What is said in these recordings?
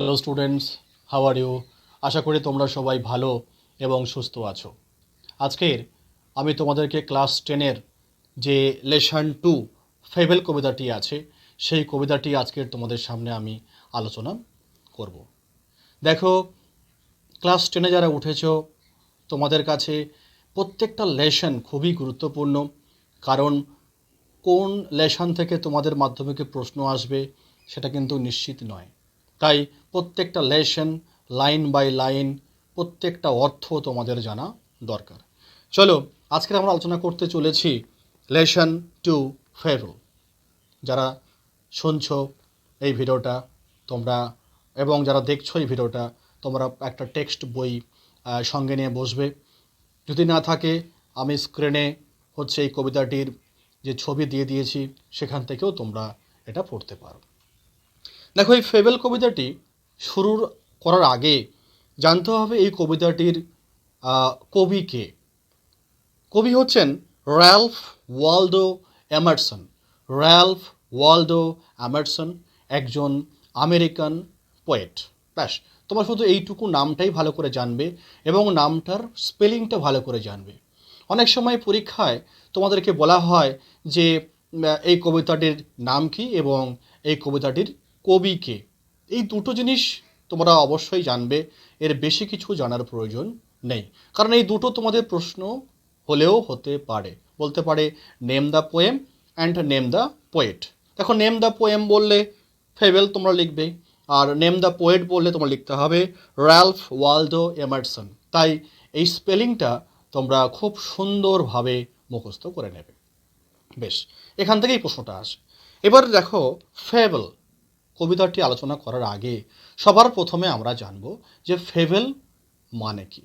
Hello students how are you আশা করি তোমরা সবাই ভালো এবং সুস্থ আছো। আজকের আমি তোমাদেরকে ক্লাস টেনের যে লেসন টু ফেভেল কবিতাটি আছে, সেই কবিতাটি আজকের তোমাদের সামনে আমি আলোচনা করব। দেখো, ক্লাস টেনে যারা উঠেছো, তোমাদের কাছে প্রত্যেকটা লেসন খুবই গুরুত্বপূর্ণ, কারণ কোন লেসন থেকে তোমাদের মাধ্যমিকে প্রশ্ন আসবে, সেটা কিন্তু নিশ্চিত নয়। তাই প্রত্যেকটা লেসন লাইন বাই লাইন প্রত্যেকটা অর্থ তোমাদের জানা দরকার। চলো আজকে আমরা আলোচনা করতে চলেছি লেসন টু ফেরো যারা শুনছো এই ভিডিওটা, তোমরা, এবং যারা দেখছ এই ভিডিওটা, তোমরা একটা টেক্সট বই সঙ্গে নিয়ে বসবে। যদি না থাকে, আমি স্ক্রিনে হচ্ছে এই কবিতাটির যে ছবি দিয়ে দিয়েছি, সেখান থেকেও তোমরা এটা পড়তে পারো। দেখো, এই ফেবেল কবিতাটি শুরুর করার আগে জানতে হবে এই কবিতাটির কবি কে? কবি হচ্ছেন Ralph Waldo Emerson Ralph Waldo Emerson একজন আমেরিকান পোয়েট ব্যাস, তোমরা শুধু এইটুকু নামটাই ভালো করে জানবে এবং নামটার স্পেলিংটা ভালো করে জানবে। অনেক সময় পরীক্ষায় তোমাদেরকে বলা হয় যে এই কবিতাটির নাম কি এবং এই কবিতাটির কবি কে? এই দুটো জিনিস তোমরা অবশ্যই জানবে। এর বেশি কিছু জানার প্রয়োজন নেই। কারণ এই দুটো তোমাদের প্রশ্ন হলেও হতে পারে। বলতে পারে name the poem and name the poet দেখো নেম দ্য পোয়েম বললে ফেভেল তোমরা লিখবে, আর নেম দ্য পোয়েট বললে তোমার লিখতে হবে র্যালফ ওয়ালডো এমারসন তাই এই স্পেলিংটা তোমরা খুব সুন্দরভাবে মুখস্থ করে নেবে। বেশ, এখান থেকেই প্রশ্নটা আসে। এবার দেখো ফেভেল কবিতাটি আলোচনা করার আগে সবার প্রথমে আমরা জানব যে ফেভেল মানে কি।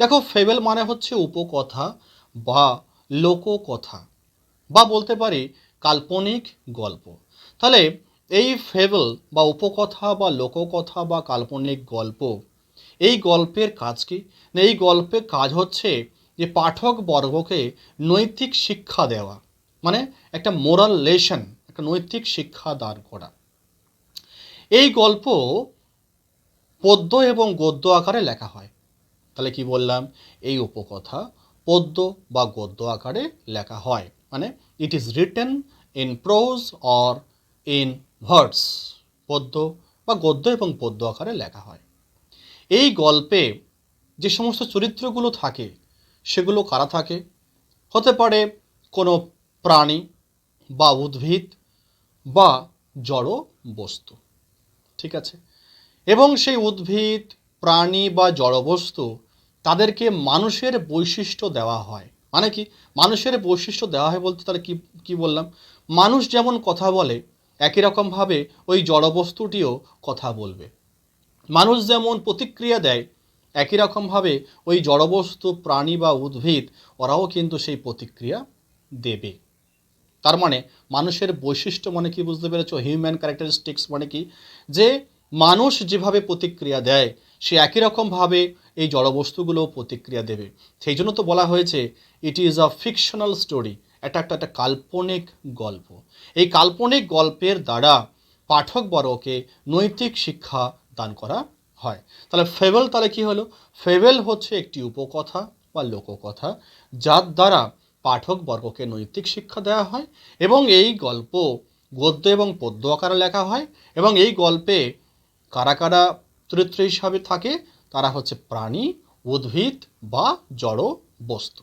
দেখো ফেভেল মানে হচ্ছে উপকথা বা লোককথা বা বলতে পারি কাল্পনিক গল্প। তাহলে এই ফেভেল বা উপকথা বা লোককথা বা কাল্পনিক গল্প, এই গল্পের কাজ কি? এই গল্পের কাজ হচ্ছে যে পাঠক বর্গকে নৈতিক শিক্ষা দেওয়া মানে একটা মোরাল লেশন একটা নৈতিক শিক্ষা দান করা। এই গল্প পদ্য এবং গদ্য আকারে লেখা হয়। তাহলে কি বললাম? এই উপকথা পদ্য বা গদ্য আকারে লেখা হয়। মানে it is written in prose or in verse পদ্য বা গদ্য এবং পদ্য আকারে লেখা হয়। এই গল্পে যে সমস্ত চরিত্রগুলো থাকে, সেগুলো কারা থাকে? হতে পারে কোনো প্রাণী বা উদ্ভিদ বা জড় বস্তু। ঠিক আছে? এবং সেই উদ্ভিদ, প্রাণী বা জড়বস্তু তাদেরকে মানুষের বৈশিষ্ট্য দেওয়া হয়। মানে কি? মানুষের বৈশিষ্ট্য দেওয়া হয় বলতে তাহলে কি কি বললাম? মানুষ যেমন কথা বলে, একই রকমভাবে ওই জড়বস্তুটিও কথা বলবে। মানুষ যেমন প্রতিক্রিয়া দেয়, একই রকমভাবে ওই জড়বস্তু, প্রাণী বা উদ্ভিদ ওরাও কিন্তু সেই প্রতিক্রিয়া দেবে। তার মানে মানুষের বৈশিষ্ট্য মানে কি বুঝতে পেরেছ? হিউম্যান ক্যারেক্টারিস্টিক্স মানে কি? যে মানুষ যেভাবে প্রতিক্রিয়া দেয়, সে একই রকমভাবে এই জড়বস্তুগুলোও প্রতিক্রিয়া দেবে। সেই জন্য তো বলা হয়েছে it is a fictional story এটা একটা একটা কাল্পনিক গল্প। এই কাল্পনিক গল্পের দ্বারা পাঠক বর্গকে নৈতিক শিক্ষা দান করা হয়। তাহলে ফেবেল তাহলে কি হলো? ফেবেল হচ্ছে একটি উপকথা বা লোককথা, যার দ্বারা পাঠক বর্গকে নৈতিক শিক্ষা দেওয়া হয় এবং এই গল্প গদ্য এবং পদ্য আকারে লেখা হয় এবং এই গল্পে কারা কারা চরিত্র হিসাবে থাকে তারা হচ্ছে প্রাণী, উদ্ভিদ বা জড় বস্তু।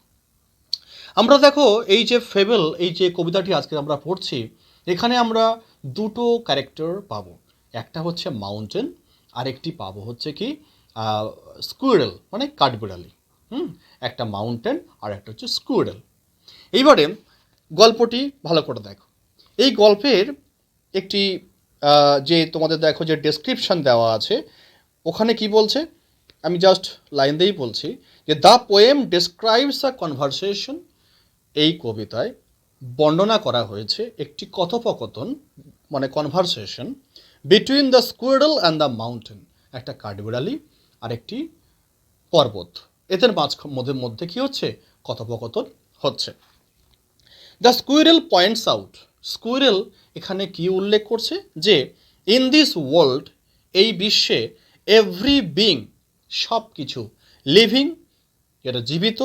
আমরা দেখো এই যে ফেবেল, এই যে কবিতাটি আজকে আমরা পড়ছি, এখানে আমরা দুটো ক্যারেক্টার পাবো। একটা হচ্ছে মাউন্টেন, আরেকটি পাবো হচ্ছে কি স্কুইরেল মানে কাঠবিড়ালি। হুম, একটা মাউন্টেন আর একটা হচ্ছে স্কুইরেল। এইবারে গল্পটি ভালো করে দেখো। এই গল্পের একটি যে তোমাদের দেখো যে ডেসক্রিপশন দেওয়া আছে, ওখানে কি বলছে? আমি জাস্ট লাইন দিয়েই বলছি যে the poem describes a conversation এই কবিতায় বর্ণনা করা হয়েছে একটি কথোপকথন মানে conversation between the squirrel and the mountain একটা কাঠবিড়ালি আর একটি পর্বত। এদের মাঝ মধ্যে মধ্যে কি হচ্ছে? কথোপকথন হচ্ছে। The squirrel points out squirrel এখানে কি উল্লেখ করছে? যে ইন দিস ওয়ার্ল্ড এই বিশ্বে এভরি বিং সব কিছু লিভিং এটা জীবিত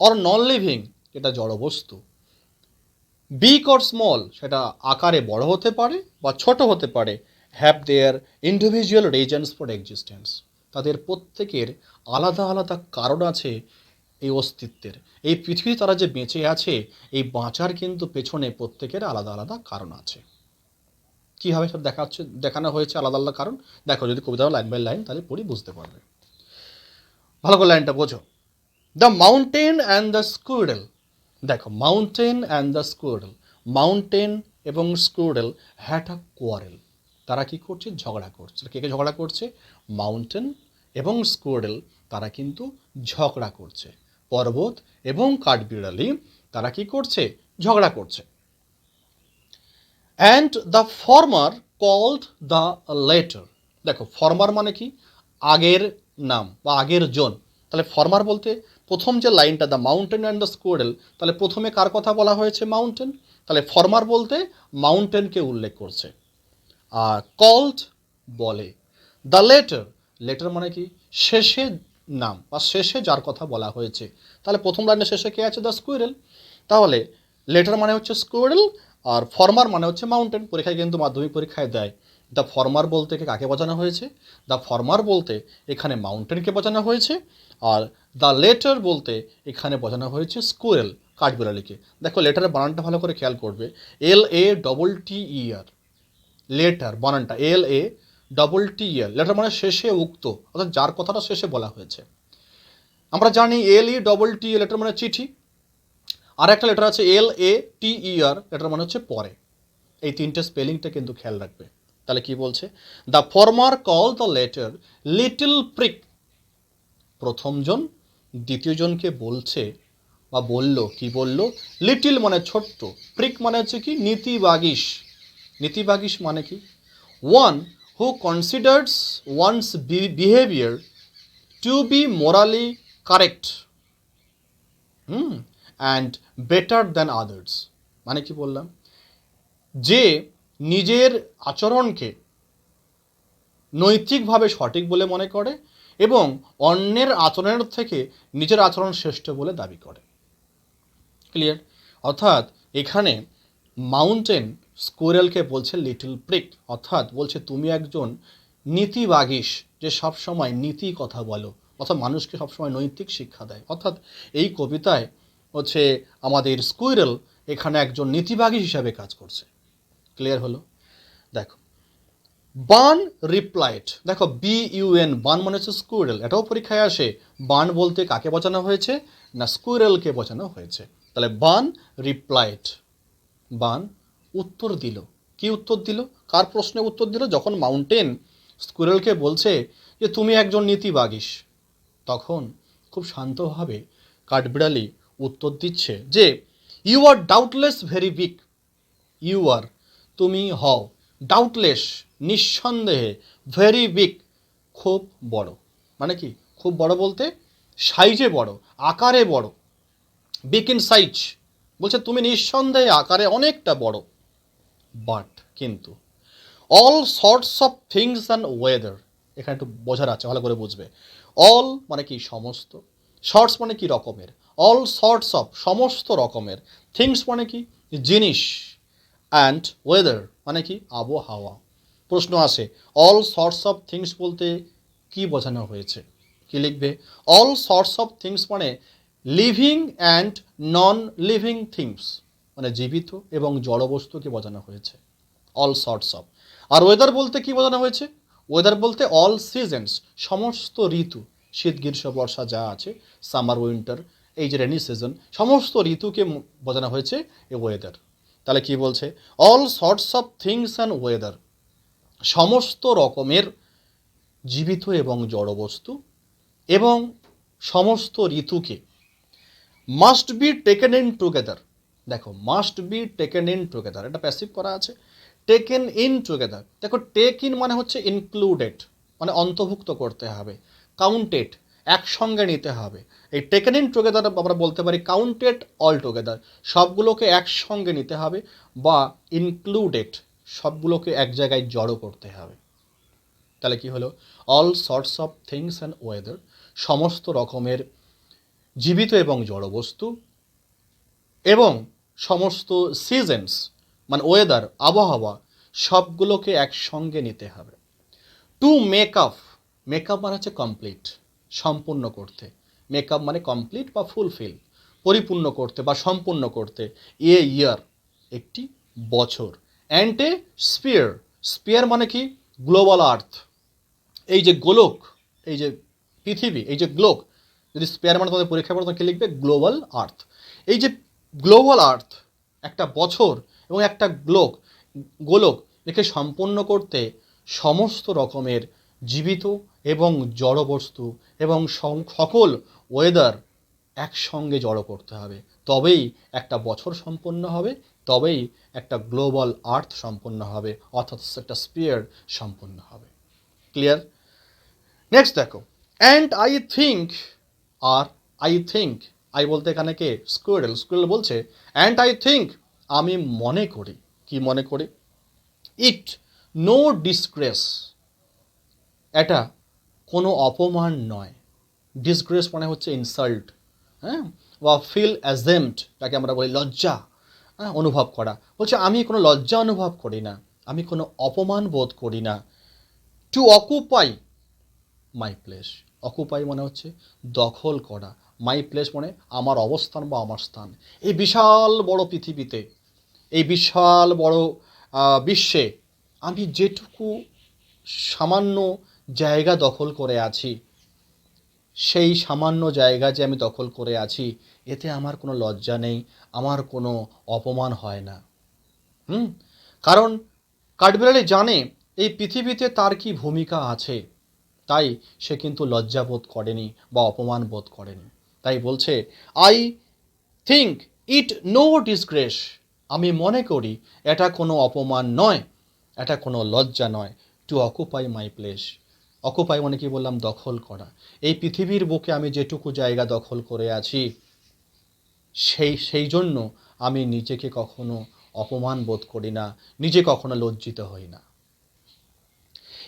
অর নন লিভিং এটা জড়বস্তু বিগ অর স্মল সেটা আকারে বড় হতে পারে বা ছোট হতে পারে have their individual reasons for existence তাদের প্রত্যেকের আলাদা আলাদা কারণ আছে এই অস্তিত্বের। এই পৃথিবী তারা যে বেঁচে আছে, এই বাঁচার কিন্তু পেছনে প্রত্যেকের আলাদা আলাদা কারণ আছে। কীভাবে সব দেখা হচ্ছে দেখানো হয়েছে আলাদা আলাদা কারণ? দেখো, যদি কবিতা লাইন বাই লাইন তাহলে পড়ি বুঝতে পারবে। ভালো করে লাইনটা বোঝো। The mountain and the squirrel দেখো mountain and the squirrel mountain এবং স্কুডেল হ্যাট আ কোয়ারেল তারা কি করছে? ঝগড়া করছে। কে কে ঝগড়া করছে? মাউন্টেন এবং স্কুডেল তারা কিন্তু ঝগড়া করছে। পর্বত এবং কাঠবিড়ালি তারা কি করছে? ঝগড়া করছে। And the former called the latter দেখো ফর্মার মানে কি? আগের নাম বা আগের জন। তাহলে ফর্মার বলতে প্রথম যে লাইনটা the mountain and the squirrel তাহলে প্রথমে কার কথা বলা হয়েছে? মাউন্টেন তাহলে ফর্মার বলতে মাউন্টেনকে উল্লেখ করছে। আর কল্ড বলে। দ্য লেটার লেটার মানে কি? শেষে নাম বা শেষে যার কথা বলা হয়েছে। তাহলে প্রথম লাইনের শেষে কে আছে? দ্য স্কুইরেল তাহলে লেটার মানে হচ্ছে স্কুইরেল আর ফর্মার মানে হচ্ছে মাউন্টেন পরীক্ষায় কিন্তু মাধ্যমিক পরীক্ষায় দেয়। দ্য ফর্মার বলতে কাকে বোঝানো হয়েছে? দ্য ফর্মার বলতে এখানে মাউন্টেনকে বোঝানো হয়েছে আর দ্য লেটার বলতে এখানে বোঝানো হয়েছে স্কুয়েল কাঠবিড়ালিকে। দেখো লেটারের বানানটা ভালো করে খেয়াল করবে। এল এ ডবল টি ই আর লেটার বানানটা এল এ ডবল টি এল লেটার মানে শেষে উক্ত, অর্থাৎ যার কথাটা শেষে বলা হয়েছে। আমরা জানি এল E double T a letter মানে চিঠি। আর একটা লেটার আছে এল এ টি ই আর লেটার মানে হচ্ছে পরে। এই তিনটে স্পেলিংটা কিন্তু খেয়াল রাখবে। তাহলে কি বলছে? The former call the latter little prig প্রথমজন দ্বিতীয়জনকে বলছে বা বলল, কি বলল? লিটিল মানে ছোট্ট প্রিক মানে হচ্ছে কি, নীতিবাগিস। নীতিবাগিস মানে কি? One who considers one's behaviour to be morally correct hmm and better than others মানে কি বললাম? যে নিজের আচরণকে নৈতিকভাবে সঠিক বলে মনে করে এবং অন্যের আচরণের থেকে নিজের আচরণ শ্রেষ্ঠ বলে দাবি করে। ক্লিয়ার অর্থাৎ এখানে মাউন্টেন স্কোরেলকে বলছে লিটল প্রিক অর্থাৎ বলছে, তুমি একজন নীতিবাগিস যে সবসময় নীতি কথা বলো, অর্থাৎ মানুষকে সবসময় নৈতিক শিক্ষা দেয়। অর্থাৎ এই কবিতায় হচ্ছে আমাদের স্কুইরেল এখানে একজন নীতিবাগী হিসাবে কাজ করছে। ক্লিয়ার হলো? দেখো, বান রিপ্লাইড। দেখো বি ইউএন বান মানে হচ্ছে স্কুইরেল এটাও পরীক্ষায় আসে, বান বলতে কাকে বোঝানো হয়েছে? না স্কুইরেলকে বোঝানো হয়েছে। তাহলে বান রিপ্লাইড। বান উত্তর দিল। কি উত্তর দিল? কার প্রশ্নে উত্তর দিল? যখন মাউন্টেন স্কুরেলকে বলছে যে, তুমি একজন নীতিবাগিস। তখন খুব শান্তভাবে কাঠবিড়ালি উত্তর দিচ্ছে যে you are doubtless very big you are তুমি হও ডাউটলেস নিঃসন্দেহে ভেরি বিগ খুব বড়। মানে কি? খুব বড় বলতে সাইজে বড়, আকারে বড়। বিগ ইন সাইজ বলছে, তুমি নিঃসন্দেহে আকারে অনেকটা বড়। বাট কিন্তু all sorts of things and weather এখানে একটু বোঝার আছে, ভালো করে বুঝবে। অল মানে কি? সমস্ত। শর্টস মানে কি? রকমের। অল সর্টস অফ সমস্ত রকমের। থিংস মানে কি? জিনিস। অ্যান্ড ওয়েদার মানে কি? আবহাওয়া। প্রশ্ন আসে অল সর্টস অফ থিংস বলতে কি বোঝানো হয়েছে? কি লিখবে? অল সর্টস অফ থিংস মানে living and non living things মানে জীবিত এবং জড়বস্তুকে বোঝানো হয়েছে। অল সর্টস অফ আর ওয়েদার বলতে কি বোঝানো হয়েছে? ওয়েদার বলতে অল সিজনস সমস্ত ঋতু, শীত, গ্রীষ্ম, বর্ষা যা আছে সামার উইন্টার এই যে রেনি সিজন সমস্ত ঋতুকে বোঝানো হয়েছে এ ওয়েদার তাহলে কি বলছে? All sorts of things and weather সমস্ত রকমের জীবিত এবং জড়বস্তু এবং সমস্ত ঋতুকে must be taken in together দেখো must be taken in together এটা প্যাসিভ করা আছে। টেকেন ইন টুগেদার দেখো টেক ইন মানে হচ্ছে ইনক্লুডেড মানে অন্তর্ভুক্ত করতে হবে কাউন্টেড একসঙ্গে নিতে হবে। এই টেকেন ইন টুগেদার আমরা বলতে পারি কাউন্টেড অল টুগেদার সবগুলোকে একসঙ্গে নিতে হবে বা ইনক্লুডেড সবগুলোকে এক জায়গায় জড়ো করতে হবে। তাহলে কি হলো? All sorts of things and weather সমস্ত রকমের জীবিত এবং জড়বস্তু এবং সমস্ত সিজনস মানে ওয়েদার আবহাওয়া, সবগুলোকে একসঙ্গে নিতে হবে। টু মেক আপ মেকআপ মানে হচ্ছে কমপ্লিট সম্পূর্ণ করতে। মেকআপ মানে কমপ্লিট বা ফুলফিল পরিপূর্ণ করতে বা সম্পূর্ণ করতে। এ ইয়ার একটি বছর। অ্যান্ড এ স্পিয়ার স্পিয়ার মানে কি? গ্লোবাল আর্থ এই যে গোলক, এই যে পৃথিবী, এই যে গ্লোক যদি স্পেয়ার মানে তোমাদের পরীক্ষা পড়ে কি লিখবে? গ্লোবাল আর্থ এই যে গ্লোবাল আর্থ, একটা বছর এবং একটা গ্লোক, গোলক একে সম্পন্ন করতে সমস্ত রকমের জীবিত এবং জড়বস্তু এবং সকল ওয়েদার একসঙ্গে জড়ো করতে হবে। তবেই একটা বছর সম্পন্ন হবে, তবেই একটা গ্লোবাল আর্থ সম্পন্ন হবে, অর্থাৎ একটা স্পিয়ার সম্পন্ন হবে। ক্লিয়ার নেক্সট দেখো অ্যান্ড আই থিঙ্ক আর আই থিঙ্ক আই বলতে এখানে কে? স্কুয়েডেল স্কুয়েডেল বলছে অ্যান্ড আই থিঙ্ক আমি মনে করি। কি মনে করি? ইট নো ডিসগ্রেস এটা কোনো অপমান নয়। ডিসগ্রেস মানে হচ্ছে ইনসাল্ট হ্যাঁ? বা ফিল অ্যাজেম্ট যাকে আমরা বলি লজ্জা। হ্যাঁ? অনুভব করা। বলছে, আমি কোনো লজ্জা অনুভব করি না। আমি কোনো অপমান বোধ করি না। To occupy my place occupy মানে হচ্ছে দখল করা। মাই প্লেস মানে আমার অবস্থান বা আমার স্থান। এই বিশাল বড় পৃথিবীতে, এই বিশাল বড় বিশ্বে আমি যেটুকু সামান্য জায়গা দখল করে আছি, সেই সামান্য জায়গা যে আমি দখল করে আছি, এতে আমার কোনো লজ্জা নেই, আমার কোনো অপমান হয় না। হুম? কারণ কাঠবিড়ালি জানে এই পৃথিবীতে তার কি ভূমিকা আছে, তাই সে কিন্তু লজ্জা বোধ করেনি বা অপমান বোধ করেনি। তাই বলছে I think it no disgrace আমি মনে করি, এটা কোনো অপমান নয়, এটা কোনো লজ্জা নয়। To occupy my place occupy মানে কি বললাম? দখল করা। এই পৃথিবীর বুকে আমি যেটুকু জায়গা দখল করে আছি, সেই সেই জন্য আমি নিজেকে কখনো অপমান বোধ করি না, নিজে কখনো লজ্জিত হই না।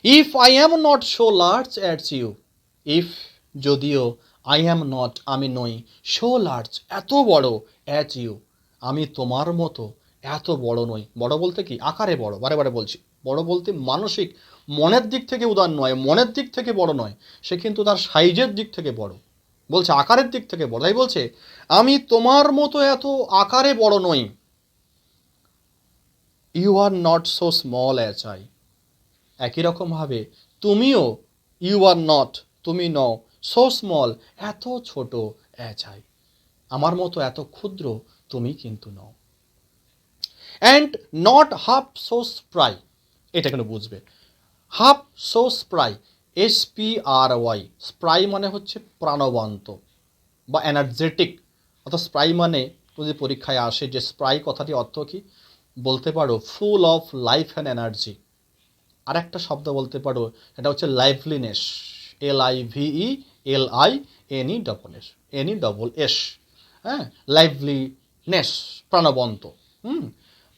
If I am not so large as you if যদিও আই অ্যাম নট আমি নই। সো লার্জ এত বড় অ্যাচ ইউ আমি তোমার মতো, এত বড় নই। বড় বলতে কি? আকারে বড়, বারে বারে বলছি। বড় বলতে মানসিক, মনের দিক থেকে উদার নয়, মনের দিক থেকে বড় নয়। সে কিন্তু তার সাইজের দিক থেকে বড়। বলছে আকারের দিক থেকে বড়। তাই বলছে, আমি তোমার মতো এত আকারে বড় নই। You are not so small as I একই রকমভাবে তুমিও ইউ আর নট তুমি নও। সো স্মল এত ছোট অ্যাচ আই আমার মতো এত ক্ষুদ্র তুমি কিন্তু নও। And not half so spry এটা কেন বুঝবে? Half so spry S P R Y spry মানে হচ্ছে প্রাণবন্ত বা এনার্জেটিক অর্থাৎ স্প্রাই মানে যদি পরীক্ষায় আসে, যে স্প্রাই কথাটি অর্থ কি? বলতে পারো full of life and energy আর একটা শব্দ বলতে পারো এটা হচ্ছে liveliness L I V E L I N E double S N E double S হ্যাঁ? লাইভলিনেস প্রাণবন্ত, হুম?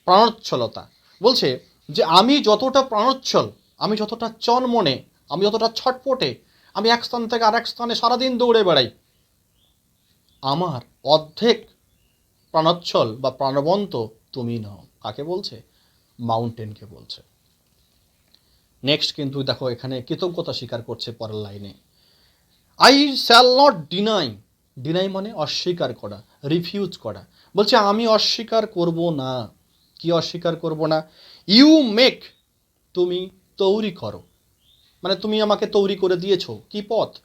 প্রাণোচ্ছলতা। বলছে যে আমি যতটা প্রাণোচ্ছল, আমি যতটা চনমনে আমি যতটা ছটপটে, আমি এক স্থান থেকে আরেক স্থানে সারাদিন দৌড়ে বেড়াই। আমার অর্ধেক প্রাণোচ্ছল বা প্রাণবন্ত তুমি নও। কাকে বলছে? মাউন্টেনকে বলছে। নেক্সট কিন্তু দেখো এখানে কৃতজ্ঞতা স্বীকার করছে পরের লাইনে I shall not deny deny মানে অস্বীকার করা রিফিউজ করা। বলছে, আমি অস্বীকার করব না। কি অস্বীকার করব না? ইউ মেক তুমি তৈরি করো। মানে তুমি আমাকে তৈরি করে দিয়েছ। কি পথ?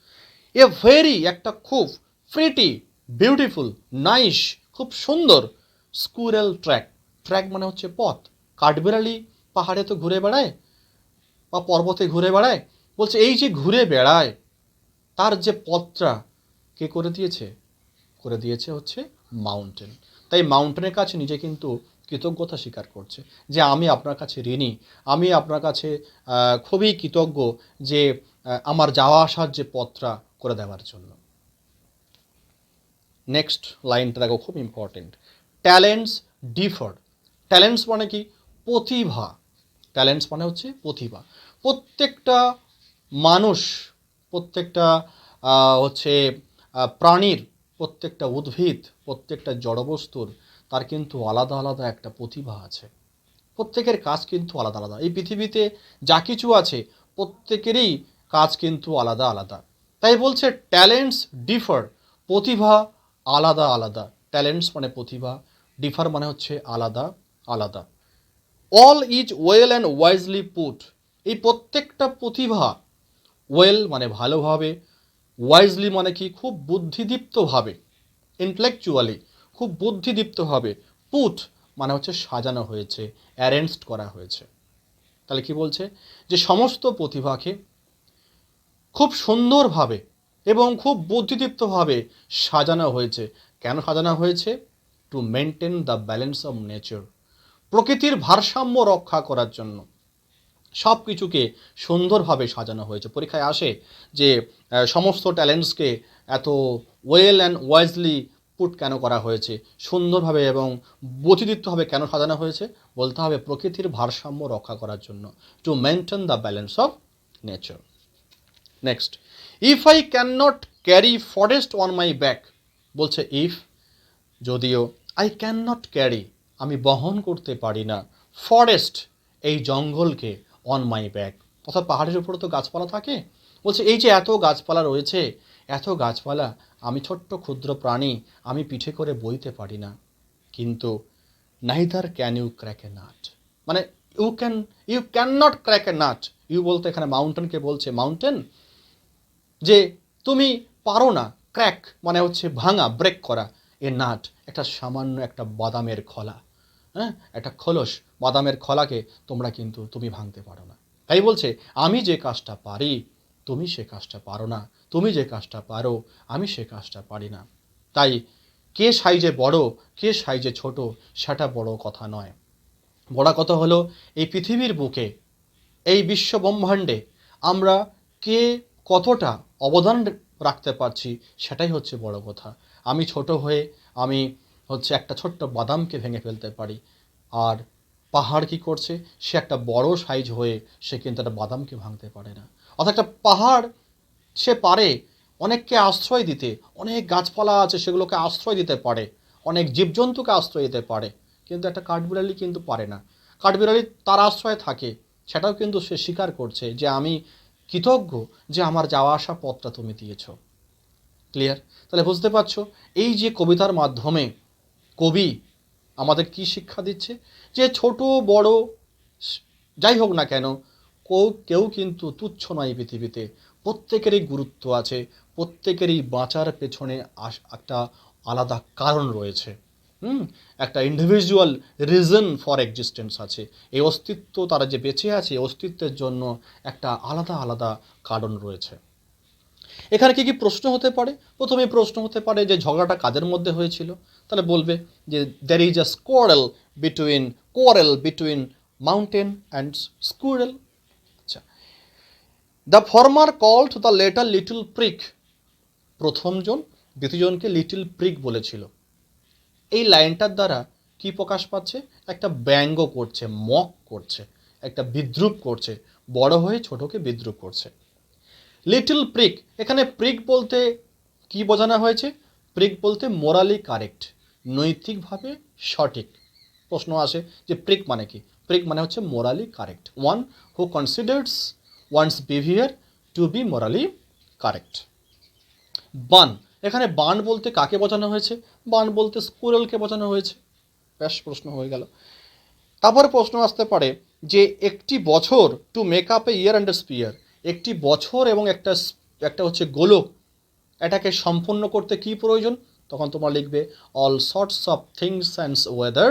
এ ভেরি একটা খুব প্রিটি বিউটিফুল নাইস খুব সুন্দর স্কুরেল ট্র্যাক ট্র্যাক মানে হচ্ছে পথ। কাঠবেড়ালি পাহাড়ে তো ঘুরে বেড়ায় বা পর্বতে ঘুরে বেড়ায়। বলছে, এই যে ঘুরে বেড়ায় তার যে পথটা কে করে দিয়েছে? করে দিয়েছে হচ্ছে মাউন্টেন তাই মাউন্টেনের কাছে নিজে কিন্তু কৃতজ্ঞতা স্বীকার করছে যে আমি আপনার কাছে ঋণী। আমি আপনার কাছে খুবই কৃতজ্ঞ যে আমার যাওয়া আসার যে পথটা করে দেওয়ার জন্য। নেক্সট লাইনটা দেখো, খুব ইম্পর্টেন্ট ট্যালেন্টস ডিফার ট্যালেন্টস মানে কি? প্রতিভা। ট্যালেন্টস মানে হচ্ছে প্রতিভা। প্রত্যেকটা মানুষ প্রত্যেকটা হচ্ছে প্রাণীর প্রত্যেকটা উদ্ভিদ, প্রত্যেকটা জড়বস্তুর, তার কিন্তু আলাদা আলাদা একটা প্রতিভা আছে। প্রত্যেকের কাজ কিন্তু আলাদা আলাদা। এই পৃথিবীতে যা কিছু আছে, প্রত্যেকেরই কাজ কিন্তু আলাদা আলাদা। তাই বলছে ট্যালেন্টস ডিফার প্রতিভা আলাদা আলাদা। ট্যালেন্টস মানে প্রতিভা ডিফার মানে হচ্ছে আলাদা আলাদা। All is well and wisely put এই প্রত্যেকটা প্রতিভা ওয়েল মানে ভালোভাবে ওয়াইজলি মানে কি? খুব বুদ্ধিদীপ্তভাবে ইন্টেলেকচুয়ালি খুব বুদ্ধিদীপ্তভাবে পুট মানে হচ্ছে সাজানো হয়েছে অ্যারেঞ্জড করা হয়েছে। তাহলে কি বলছে? যে সমস্ত প্রতিভাকে খুব সুন্দরভাবে এবং খুব বুদ্ধিদীপ্তভাবে সাজানো হয়েছে। কেন সাজানো হয়েছে? To maintain the balance of nature প্রকৃতির ভারসাম্য রক্ষা করার জন্য। সব কিছুকে সুন্দরভাবে সাজানো হয়েছে। পরীক্ষায় আসে যে সমস্ত ট্যালেন্টসকে এত ওয়েল অ্যান্ড ওয়াইজলি পুট কেন করা হয়েছে? সুন্দরভাবে এবং বুদ্ধিদীপ্তভাবে কেন সাজানো হয়েছে? বলতে হবে প্রকৃতির ভারসাম্য রক্ষা করার জন্য। To maintain the balance of nature next if I can not carry forest on my back বলছে ইফ যদিও আই ক্যান নট ক্যারি আমি বহন করতে পারি না। ফরেস্ট এই জঙ্গলকে অন মাই ব্যাক অর্থাৎ পাহাড়ের উপরে তো গাছপালা থাকে। বলছে, এই যে এত গাছপালা রয়েছে, এত গাছপালা, আমি ছোট্ট ক্ষুদ্র প্রাণী, আমি পিঠে করে বইতে পারি না। কিন্তু neither can you crack a nut মানে you can you can not crack a nut you বলতে এখানে মাউন্টেনকে বলছে মাউন্টেন যে তুমি পারো না ক্র্যাক মানে হচ্ছে ভাঙা ব্রেক করা এ নাট একটা সামান্য একটা বাদামের খোলা হ্যাঁ একটা খোলস বাদামের খোলাকে তোমরা কিন্তু তুমি ভাঙতে পারো না। তাই বলছে, আমি যে কাজটা পারি, তুমি সে কাজটা পারো না। তুমি যে কাজটা পারো, আমি সে কাজটা পারি না। তাই কে সাইজে বড়, কে সাইজে ছোট, সেটা বড় কথা নয়। বড় কথা হলো, এই পৃথিবীর বুকে, এই বিশ্ব ব্রহ্মাণ্ডে আমরা কে কতটা অবদান রাখতে পারছি, সেটাই হচ্ছে বড় কথা। আমি ছোট হয়ে, আমি হচ্ছে একটা ছোট্ট বাদামকে ভেঙে ফেলতে পারি। আর পাহাড় কি করছে? সে একটা বড় সাইজ হয়ে সে কিন্তু একটা বাদামকে ভাঙতে পারে না। অর্থাৎ একটা পাহাড় সে পারে, অনেককে আশ্রয় দিতে, অনেক গাছপালা আছে সেগুলোকে আশ্রয় দিতে পারে, অনেক জীবজন্তুকে আশ্রয় দিতে পারে, কিন্তু একটা কাঠবিড়ালি কিন্তু পারে না। কাঠবিড়ালি তার আশ্রয় থাকে, সেটাও কিন্তু সে স্বীকার করছে যে আমি কৃতজ্ঞ যে আমার যাওয়া আসা পথটা তুমি দিয়েছ। ক্লিয়ার তাহলে বুঝতে পারছ, এই যে কবিতার মাধ্যমে কবি আমাদের কি শিক্ষা দিচ্ছে? যে ছোট, বড় যাই হোক না কেন, কেউ কেউ কিন্তু তুচ্ছ নয় পৃথিবীতে। প্রত্যেকেরই গুরুত্ব আছে, প্রত্যেকেরই বাঁচার পেছনে আস- একটা আলাদা কারণ রয়েছে। হুম? একটা ইন্ডিভিজুয়াল রিজন ফর এক্সিস্টেন্স আছে। এই অস্তিত্ব তারা যে বেঁচে আছে অস্তিত্বের জন্য একটা আলাদা আলাদা কারণ রয়েছে। এখানে কি কি প্রশ্ন হতে পারে? প্রথমে প্রশ্ন হতে পারে যে ঝগড়াটা কাদের মধ্যে হয়েছিল? তাহলে বলবে যে there is a squirrel between quarrel between mountain and squirrel আচ্ছা। The former call to the latter little prig প্রথমজন দ্বিতীয়জনকে লিটল প্রিক বলেছিল। এই লাইনটার দ্বারা কি প্রকাশ পাচ্ছে? একটা ব্যঙ্গ করছে, মক করছে, একটা বিদ্রুপ করছে, বড় হয়ে ছোটকে বিদ্রুপ করছে। লিটল প্রিক এখানে প্রিক বলতে কি বোঝানো হয়েছে? প্রিক বলতে মোরালি কারেক্ট নৈতিকভাবে সঠিক। প্রশ্ন আসে যে প্রিক মানে কি? প্রিক মানে হচ্ছে morally correct one who considers one's behaviour to be morally correct bun. এখানে বান বলতে কাকে বোঝানো হয়েছে? বান বলতে স্কুরেলকে বোঝানো হয়েছে। বেশ প্রশ্ন হয়ে গেল। তারপর প্রশ্ন আসতে পারে যে একটি বছর to make up a year and sphere একটি বছর এবং একটা একটা হচ্ছে গোলক, এটাকে সম্পূর্ণ করতে কি প্রয়োজন? তখন তোমরা লিখবে all sorts of things and weather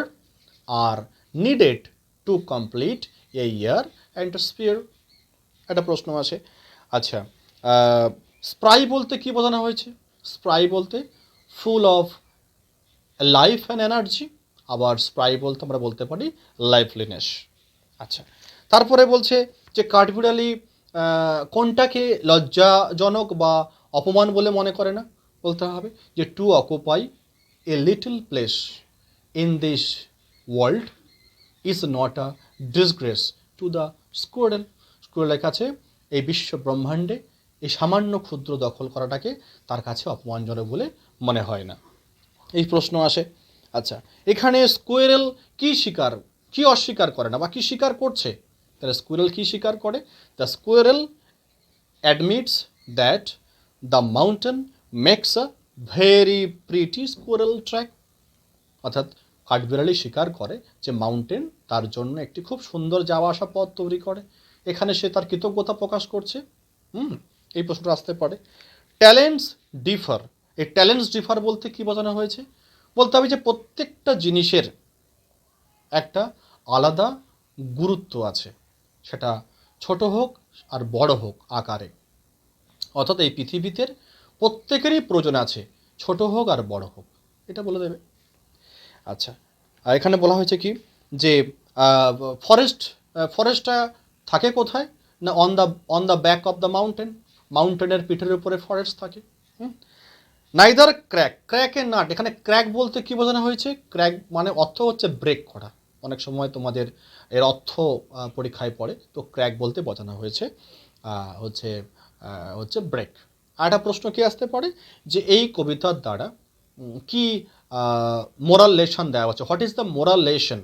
are needed to complete a year and sphere একটা প্রশ্ন আছে আচ্ছা স্প্রাই বলতে কি বোঝানো হয়েছে? স্প্রাই বলতে full of life and energy আবার স্প্রাই বলতে আমরা বলতে পারি লাইফলিনেস আচ্ছা তারপরে বলছে যে কাঠবিড়ালি কোনটাকে লজ্জাজনক বা অপমান বলে মনে করে না? বলতে হবে যে to occupy a little place in this world is not a disgrace to the squirrel squirrel কাছে এই বিশ্ব ব্রহ্মাণ্ডে এই সামান্য ক্ষুদ্র দখল করাটাকে তার কাছে অপমানজনক বলে মনে হয় না। এই প্রশ্ন আসে আচ্ছা এখানে স্কোয়ারেল কি স্বীকার কি অস্বীকার করে না বা কি স্বীকার করছে? তাহলে স্কোয়ারেল কি স্বীকার করে? The squirrel admits that the mountain makes a very pretty squirrel track অর্থাৎ কাঠবিড়ালি স্বীকার করে যে মাউন্টেন তার জন্য একটি খুব সুন্দর যাওয়া আসা পথ তৈরি করে। এখানে সে তার কৃতজ্ঞতা প্রকাশ করছে। হুম, এই প্রশ্নটা আসতে পারে। ট্যালেন্টস ডিফার এই ট্যালেন্টস ডিফার বলতে কি বোঝানো হয়েছে? বলতে হবে যে প্রত্যেকটা জিনিসের একটা আলাদা গুরুত্ব আছে। সেটা ছোট হোক আর বড় হোক আকারে। অর্থাৎ এই পৃথিবীতে প্রত্যেকেরই প্রয়োজন আছে, ছোট হোক আর বড় হোক। এটা বলে দেবে। আচ্ছা আর এখানে বলা হয়েছে কি? যে ফরেস্ট ফরেস্টটা থাকে কোথায়? না on the on the back of the mountain মাউন্টেনের পিঠের উপরে ফরেস্ট থাকে। নাইদার ক্র্যাক ক্র্যাকের নাট এখানে ক্র্যাক বলতে কি বোঝানো হয়েছে? ক্র্যাক মানে অর্থ হচ্ছে ব্রেক করা। অনেক সময় তোমাদের এর অর্থ পরীক্ষায় পড়ে। তো ক্র্যাক বলতে বোঝানো হয়েছে হচ্ছে হচ্ছে ব্রেক একটা প্রশ্ন কি আসতে পারে? যে এই কবিতার দ্বারা কি মোরাল লেশন দেওয়া হচ্ছে what is the moral lesson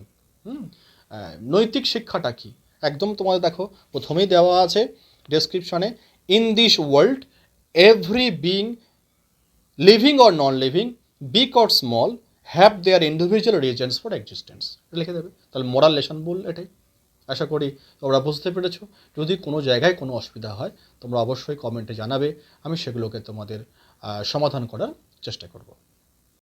নৈতিক শিক্ষাটা কি? একদম তোমাদের দেখো, প্রথমেই দেওয়া আছে ডেসক্রিপশনে in this world every being living or non living big or small have their individual reasons for existence লিখে দেবে। তাহলে মোরাল লেশন বল এটাই। আশা করি তোমরা বুঝতে পেরেছ। যদি কোনো জায়গায় কোনো অসুবিধা হয় তোমরা অবশ্যই কমেন্টে জানাবে আমি সেগুলোকে তোমাদের সমাধান করার চেষ্টা করব।